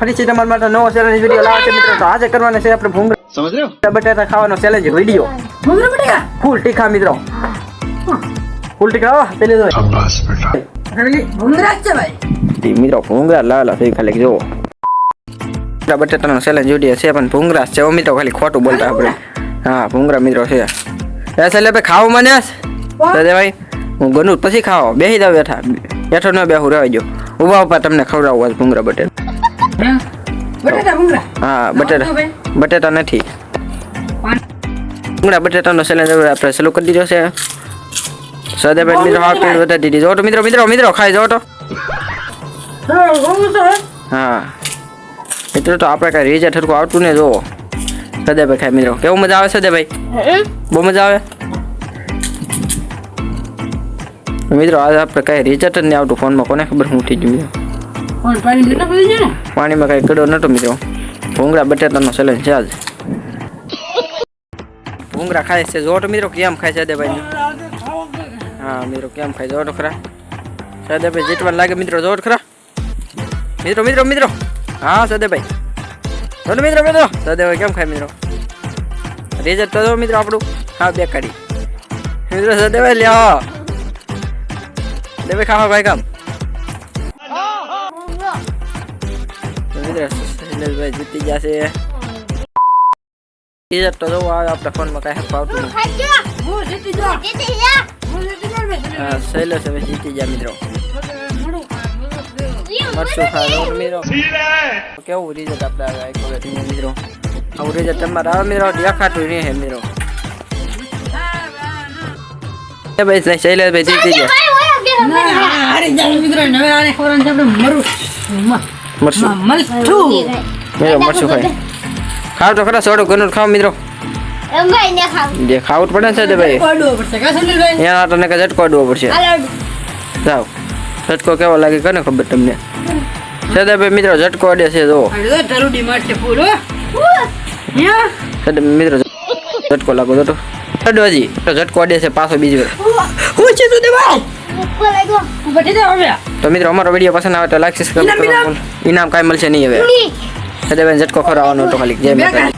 ફરીથી તમારા માટે નવો ચેલેન્જ વીડિયો લાવે છે મિત્રો. તો આજે કરવાનો છે આપણે ભૂંગળા સમજ રહ્યો બટેટા ખાવાનો ચેલેન્જ વીડિયો ભૂંગળા બટેટા? ફૂલ તીખા મિત્રો. ફૂલ તીખા પેલે દો શાબાશ બેટા. મિત્રો ભૂંગળા લાલા થઈ ખાલી જો. બટેટાનો ચેલેન્જ વીડિયો છે પણ ભૂંગળા છે મિત્રો ખાલી ખોટું બોલતા આપણે. હા ભૂંગળા મિત્રો છે. એ છેલ્લે ભાઈ ખાવ મને ભાઈ હું ગનુ પછી ખાઓ બેસી દઉં બેઠા. બેઠો ન બેહું રહેવાય જો ઊભા ઊભા તમને ખવડાવું ભૂંગળા બટેટા. બટેટા ભૂંગળા. હા બટેટા. બટેટા નથી. ભૂંગળા બટેટાનો સિલિન્ડર આપણે ચાલુ કરી દીધો છે. સદાભાઈ મિત્રો હાફ પ્લેટ વધારી દીધી. જો તો મિત્રો મિત્રો મિત્રો ખાઈ જો તો. હા મિત્રો તો આપણે કાંઈ રીઝે ઠરકું આવતું ને જો સદાભાઈ ખાય મિત્રો. કેવું મજા આવે સદેભાઈ બહુ મજા આવે? મિત્રો આજે આપણે કાંઈ રિઝલ્ટ જ નહીં આવતું. ફોનમાં કોને ખબર હું થઈ ગયું પાણીમાં કઈ કડો નતો મિત્રો ભૂંગળા બટેટાનો ચેલેન્જ છે આજ. ભૂંગળા ખાય છે જોટ મિત્રો કેમ ખાય છે ભાઈ હા મિત્રો કેમ ખાય જો તો ખરા. સદેભાઈ જીતવા લાગે મિત્રો જોટ ખરા. મિત્રો મિત્રો મિત્રો હા સદેભાઈ જો તો મિત્રો મિત્રો સદાભાઈ કેમ ખાય મિત્રો રિઝલ્ટ તો મિત્રો આપણું. હા બે કાઢી મિત્રો સદાભાઈ લ્યો. સદાભાઈ ખાવા ભાઈ, કામ. મિત્રો શૈલેષભાઈ જીતી જશે રિઝલ્ટ તો જોવો આવે આપણે ફોનમાં કાંઈ હરખું આવતું નથી હું જીતી જા હું જીતી જા ભાઈ હા શૈલેષ હવે જીતી ગયા મિત્રો મરચું ખાવાનું મિત્રો કેવું રિઝલ્ટ આપણે આવે એક વખત અહીંયા મિત્રો આવું રિઝલ્ટ તમારે આવે મિત્રો દેખાતું નહીં હે મિત્રો એ ભાઈ શૈલેષભાઈ જીતી ગયા ના હારી જાય મિત્રો હવે આને ખવડાવવાનું છે આપણે મરું મરચું. મરચું. મિત્રો મરચું ખાય ખાવ તો ખરા સોડું ઘરનું ખાવ મિત્રો. જે ખાવું પડે છે છે ભાઈ એના તને કે ઝટકો અડવો પડશે. જાઓ. ઝટકો કેવો લાગે કોને ખબર તમને? સદાભાઈ મિત્રો ઝટકો અડે છે જો મિત્રો ઝટકો લાગો તો હજી. તો ઝટકો અડે છે પાછો બીજી વાર. હું છે તું તો મિત્રો અમારો વીડિયો પસંદ આવે તો લાઈક સબસ્ક્રાઈબ ઇનામ, ઇનામ. કાંઈ મળશે નહીં હવે. સદાભાઈ ઝટકો ખવડાવવાનો હતો ખાલી. જય માતાજી.